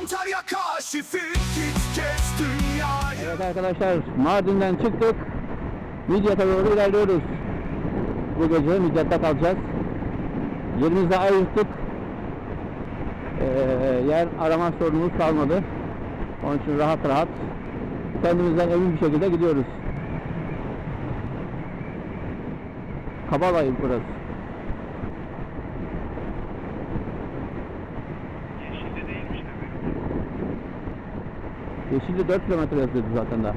Antalya Kaşifi git gez dünyayı Evet arkadaşlar Mardin'den çıktık. Midyat'a doğru ilerliyoruz. Bu gece Midyat'ta kalacağız. Yerimizi ayırttık. Ee, yer arama sorunumuz kalmadı. Onun için rahat rahat kendimizden emin bir şekilde gidiyoruz. Kabalay burası. Yeşilli 4 kilometre yazıyordu zaten daha.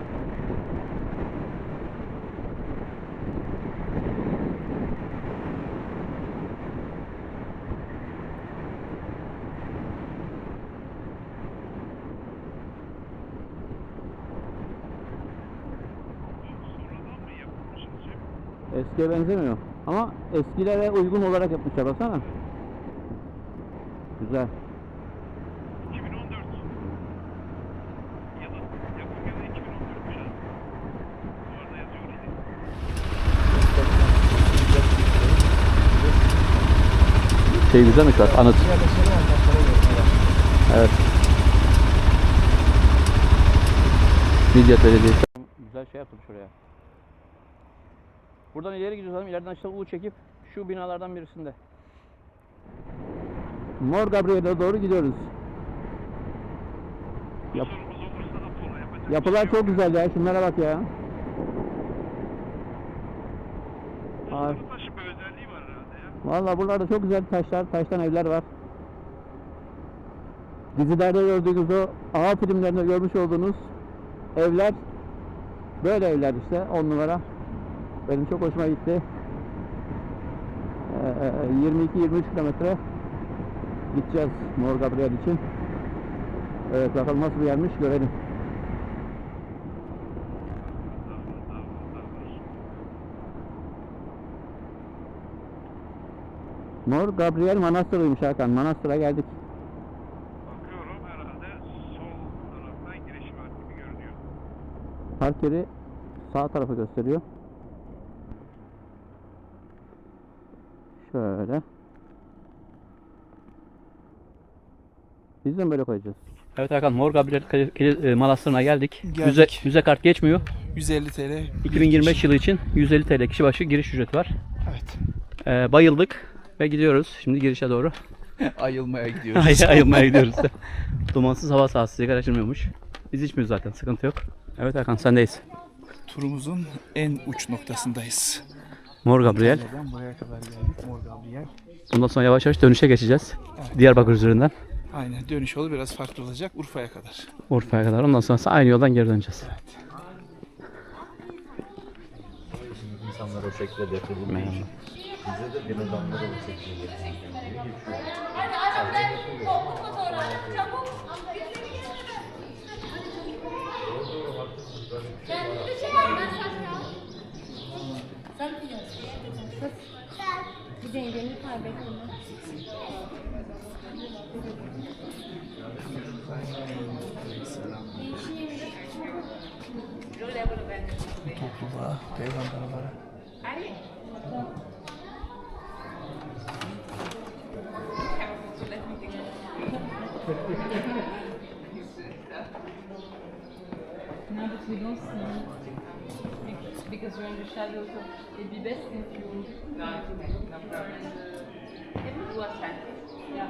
Eskiye benzemiyor. Ama eskilere uygun olarak yapmışlar baksana. Güzel. 2014. Ya da yapım yılı 2014'müş abi. Duvarda yazıyor öyle. Şey güzelmiş bak anıt. Evet. Midyat Belediyesi. Güzel şey yaptım şuraya. Buradan ileri gidiyoruz adam. İleriden aşağı U çekip şu binalardan birisinde. Mor Gabriel'e doğru gidiyoruz. Yap-. Yapılar çok güzel ya. Şunlara bak ya. Abi. Bu taşın bir özelliği var Vallahi buralarda çok güzel taşlar, taştan evler var. Dizilerde gördüğünüz o ağ filmlerinde görmüş olduğunuz evler böyle evler işte on numara. Benim çok hoşuma gitti. Ee, 22-23 kilometre gideceğiz Mor Gabriel için. Evet bakalım nasıl bir yermiş görelim. Mor Gabriel Manastır'ıymış Hakan. Manastır'a geldik. Bakıyorum herhalde sol taraftan girişi var gibi görünüyor. Park yeri sağ tarafı gösteriyor. Şöyle. Biz de mi böyle koyacağız? Evet Hakan Mor Gabriel e, Manastırı'na geldik. Geldik. Müze, müze kart geçmiyor. 150 TL. bir 2025 kişi. yılı için 150 TL kişi başı giriş ücreti var. Evet. Ee, bayıldık ve gidiyoruz şimdi girişe doğru. Ayılmaya gidiyoruz. Ay, ayılmaya gidiyoruz. Dumansız hava sahası sigara açılmıyormuş. Biz içmiyoruz zaten sıkıntı yok. Evet Hakan sendeyiz. Turumuzun en uç noktasındayız. Mor Gabriel. Buraya kadar geldik. Mor Gabriel. Bundan sonra yavaş yavaş dönüşe geçeceğiz. Diyarbakır üzerinden Aynen dönüş yolu biraz farklı olacak Urfa'ya kadar. Urfa'ya kadar. Ondan sonra aynı yoldan geri döneceğiz. İnsanlar o şekilde için bize de din adamları o defnedildiği geçiyor. Sen biliyorsun. Bu dengeni kaybetme. Topluluğa, peygamberlere. Now We don't see because you're in the shadow, so it'd be best if you. No, no problem. Yeah.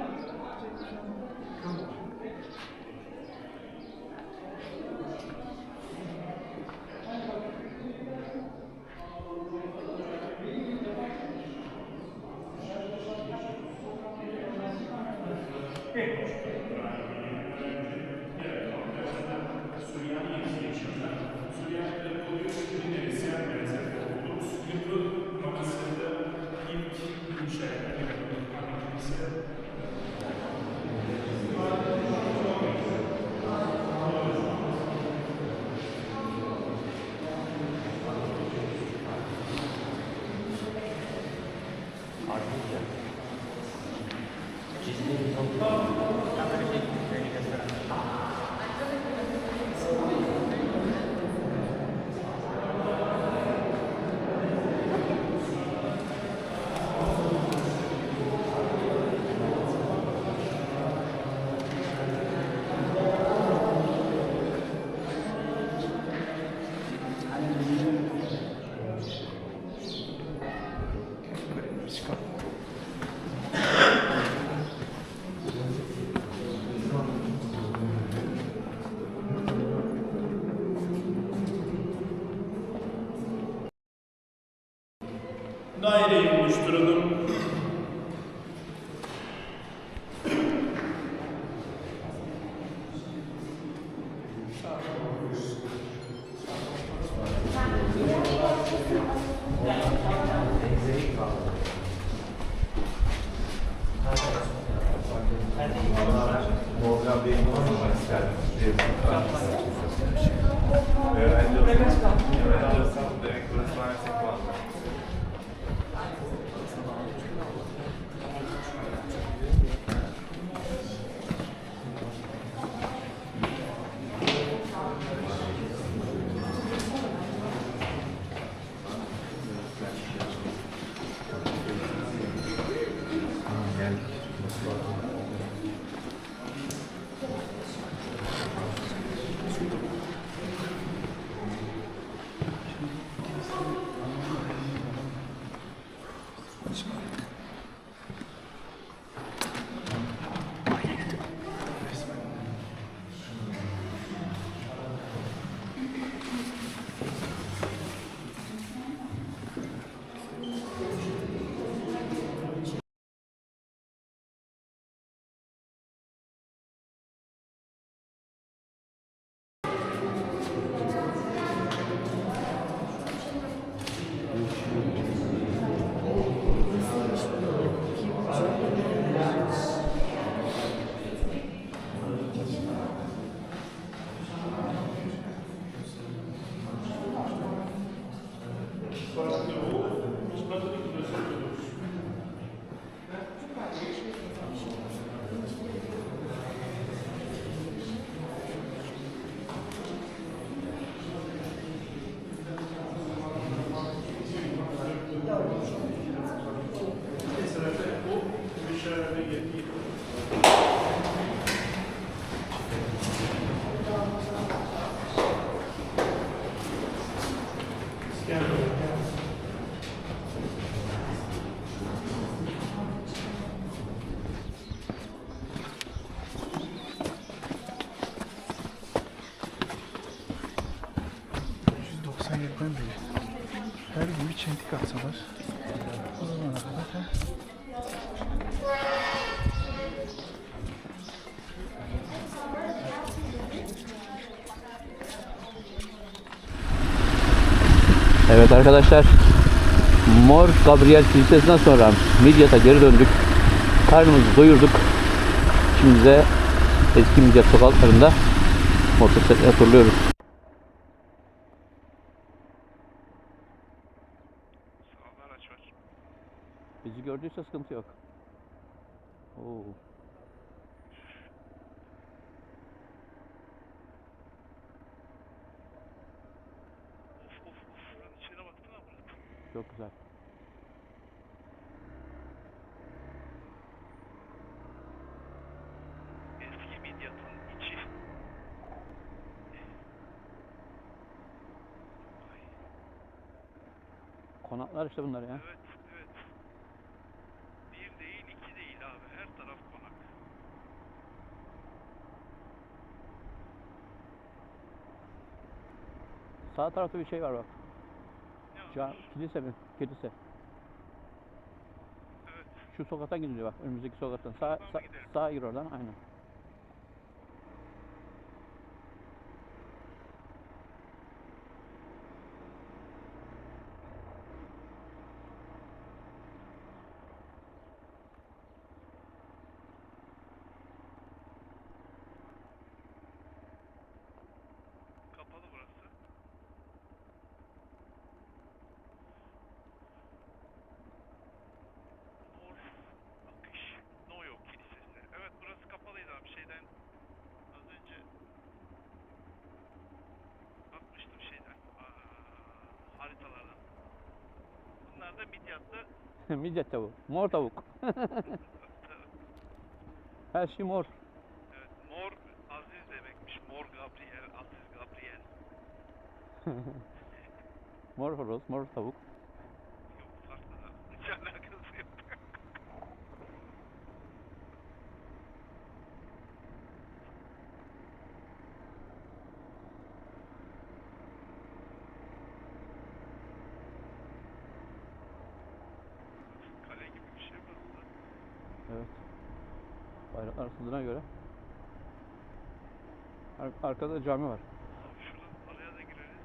Durun'un вже є ті. Evet arkadaşlar. Mor Gabriel Kilisesi'nden sonra Midyat'a geri döndük. Karnımızı doyurduk. Şimdi de eski Midyat sokaklarında motosikletle turluyoruz. Bizi gördüyse sıkıntı yok. Oo. Çok güzel. Eski Midyat'ın içi. Konaklar işte bunlar ya. evet evet. Bir değil iki değil abi. Her taraf konak. Sağ tarafta bir şey var bak. Ca kilise mi? Kilise. Evet. Şu sokaktan gidiyor bak. Önümüzdeki sokaktan. Sağ, sağ, sağa gir oradan. Aynen. Kapalı burası. Mor akış Noyo Kilisesi. Evet burası kapalıydı abi şeyden az önce bakmıştım şeyden aa, haritalardan. Bunlar da Midyat'ta Midyat tavuğu. Mor tavuk. Her şey mor. evet, mor Aziz demekmiş. Mor Gabriel, Aziz Gabriel. Mor horoz, mor tavuk. Yok farklı da. Hiç alakası yok. Kale gibi bir şey var burada. Evet. Bayraklar asıldığına göre. Ar- arkada da cami var. Şuradan araya da gireriz.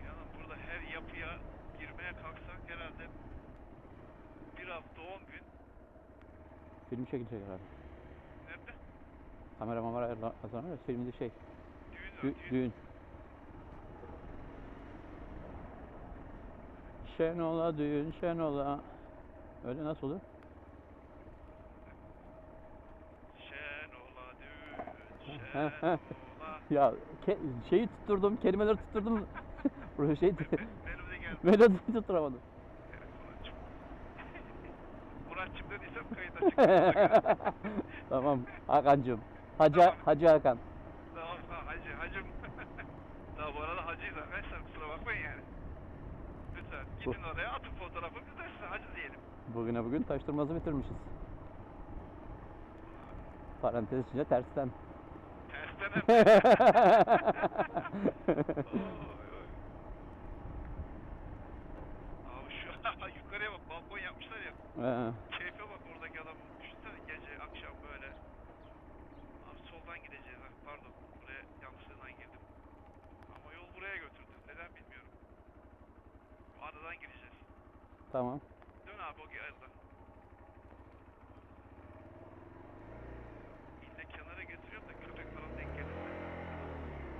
İnanın burada her yapıya girmeye kalksak herhalde bir hafta 10 gün Film çekilecek herhalde. Nerede? Ayarla- Hasan var. Filmde şey. Düğün. Dü- düğün. düğün. Şenola düğün, şenola. Öyle nasıl olur? Şen ola düğün, şen ola. Ya ke- şeyi tutturdum, kelimeleri tutturdum. Buraya şey Melodi geldi. melodiyi tutturamadım. Muratçım. Dediysem kayıt açık. tamam Hakan'cığım. Hacı, Tamam. Hacı Hakan. Tamam tamam hacı hacım. Daha bu arada hacıyız arkadaşlar kusura bakmayın yani. Lütfen gidin oraya atın fotoğrafı biz de size hacı diyelim. Bugüne bugün taştırmazı bitirmişiz. Parantez içinde tersten. Tersten hem. Oy, oy. Abi şu yukarıya bak balkon yapmışlar ya. Ee, Keyfe bak oradaki adam. Düşünsene gece akşam böyle. Abi soldan gideceğiz ha. Pardon. Buraya yanlışlığından girdim. Ama yol buraya götürdü. Neden bilmiyorum. Aradan gireceğiz. Tamam. Dön abi o yerden. İlle kenara getiriyorum da köpek falan denk gelirse.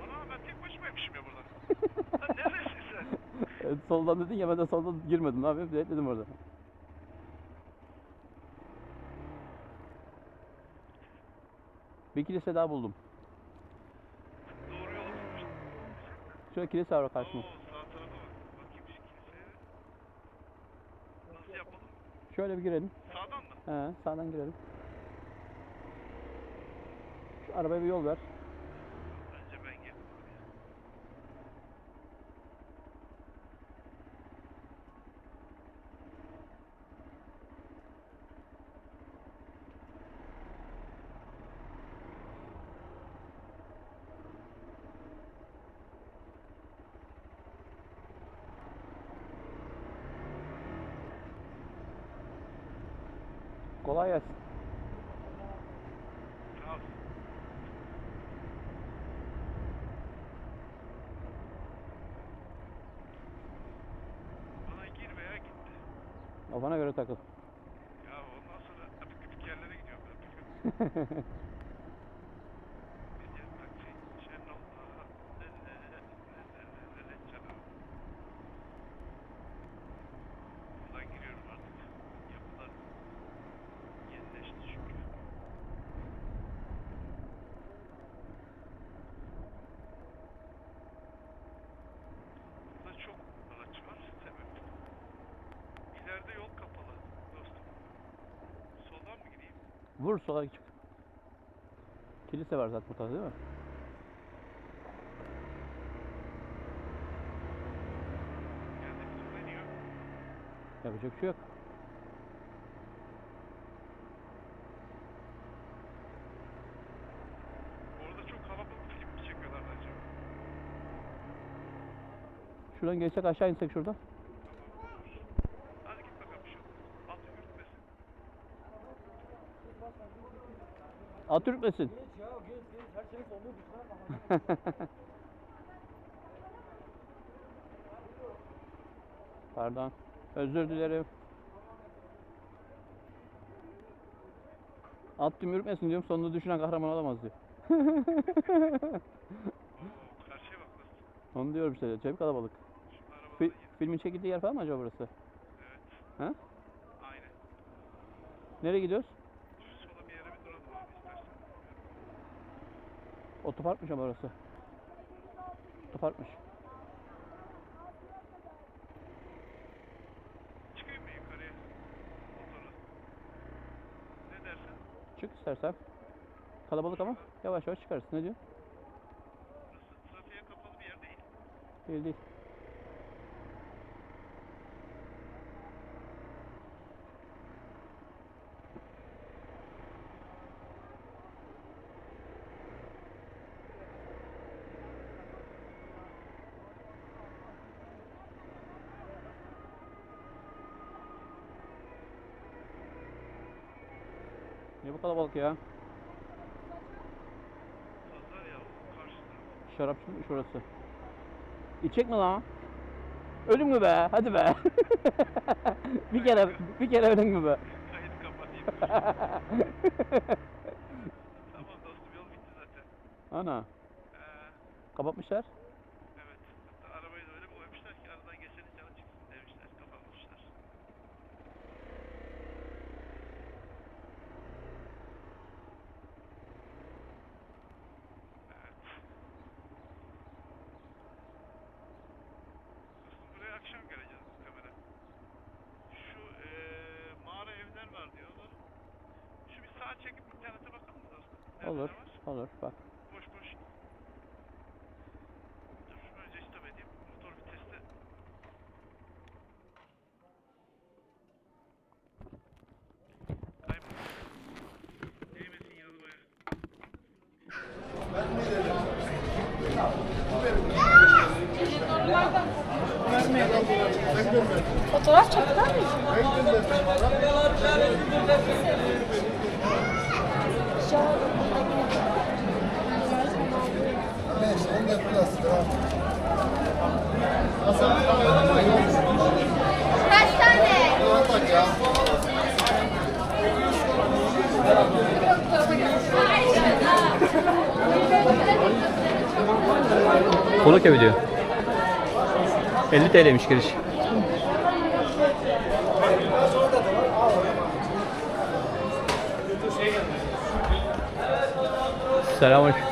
Ana ben tek başımaymışım ya burada. Lan neredesin sen? Evet, soldan dedin ya ben de soldan girmedim. Ne yapayım? Dedim orada. Bir kilise daha buldum. Doğru yolu bulmuştum. Şöyle kilise var Oo karşımda. sağ tarafa bak. Bakayım şu kiliseye. Nasıl yapalım? Şöyle bir girelim. Sağdan mı? He, sağdan girelim. Şu arabaya bir yol ver. Önce ben girdim oraya. Kolay gelsin. Bana gir veya gitti. Kafana göre takıl. Ya ondan sonra apik apik yerlere gidiyorum Vur sola çık. Kilise var zaten burada değil mi? Yapacak bir şey yok. Orada çok kalabalık film çekiyorlar acaba? Şuradan geçsek aşağı insek şurada. Hadi git bakalım şu. At yürütmesin. At ürkmesin. Pardon. Özür dilerim. At tüm ürkmesin diyorum sonunda düşünen kahraman olamaz diyor. Karşıya bak nasıl. Onu diyorum işte. Cem kalabalık. Fi- filmin çekildiği yer falan mı acaba burası? Evet. Ha? Aynen. Nereye gidiyoruz? Şu sola bir yere bir duralım abi istersen. Otoparkmış ama orası. Otoparkmış. Çıkayım mı yukarıya? Motorla. Ne dersin? Çık istersen. Kalabalık ama yavaş yavaş çıkarız. Ne diyor? Burası trafiğe kapalı bir yer değil. Değil değil. Kalabalık ya? Şarapçı mı şurası? İçecek mi lan? Ölüm mü be? Hadi be. bir kere bir kere ölüm mü be? Kayıt kapatayım Tamam dostum yol bitti zaten. Ana. Ee, Kapatmışlar. evet. Hatta arabayı da öyle koymuşlar ki aradan geçenin canı çıksın demişler. Kapatmışlar. Evet. Dostum buraya akşam geleceğiz muhtemelen. Şu eee mağara evler var diyorlar. Şu bir sağa çekip internete bakalım mı dostum? Nerede Olur. Olur bak. Konuk evi diyor. 50 TL'ymiş giriş. Selamünaleyküm.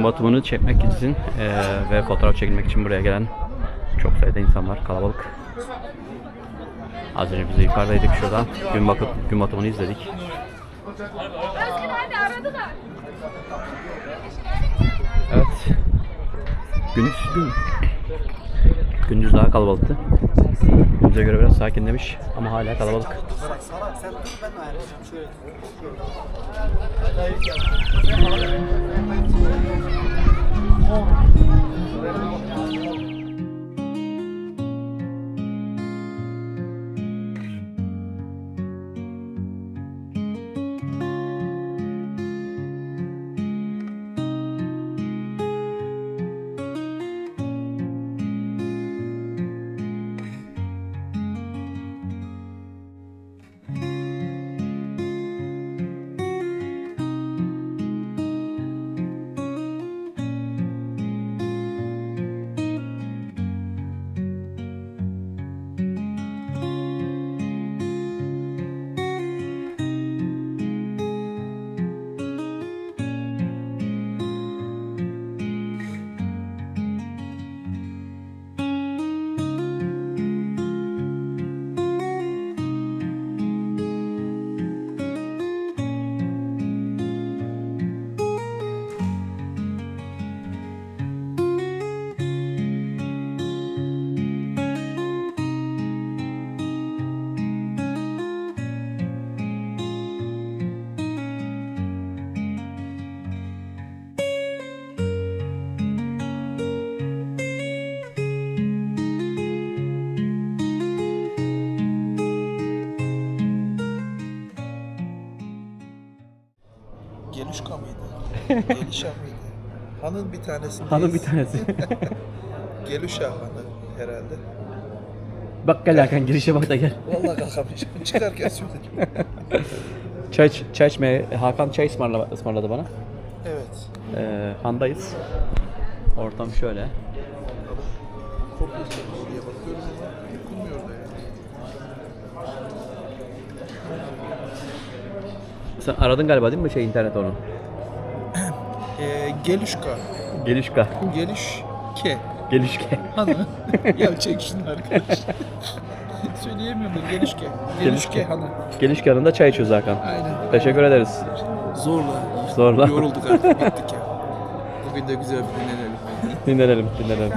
Gün batımını çekmek için eee, ve fotoğraf çekilmek için buraya gelen çok sayıda insan var. Kalabalık. Az önce biz de yukarıdaydık şuradan. Gün, bakıp, gün batımını izledik. Evet. Gündüz gün. Gündüz daha kalabalıktı. Gündüze göre biraz sakinlemiş ama hala kalabalık. Mıydı? Gelişa mıydı? Hanın bir tanesi. Hanım bir tanesi. Gelişa hanı. herhalde. Bak gel Hakan girişe bak da gel. Vallahi kalkamayacağım. Çıkarken söyledim. Çay, çay içmeye Hakan çay ısmarla, ısmarladı bana. Evet. Ee, handayız. Ortam şöyle. Çekmiş diye bakıyorum ama okunmuyor da yani. Sen aradın galiba değil mi şey internet onu? Ee, Gelişka. Gelişka. Geliş ke. Gelişke. Hanı. ya çek şunu arkadaş. Söyleyemiyorum da gelişke. Gelişke hanı. Gelişke yanında çay içiyoruz Hakan. Aynen. Teşekkür ederiz. Zorla. Zorla. Yorulduk artık bittik ya. Bugün de güzel bir dinlenelim. Dinlenelim, dinlenelim.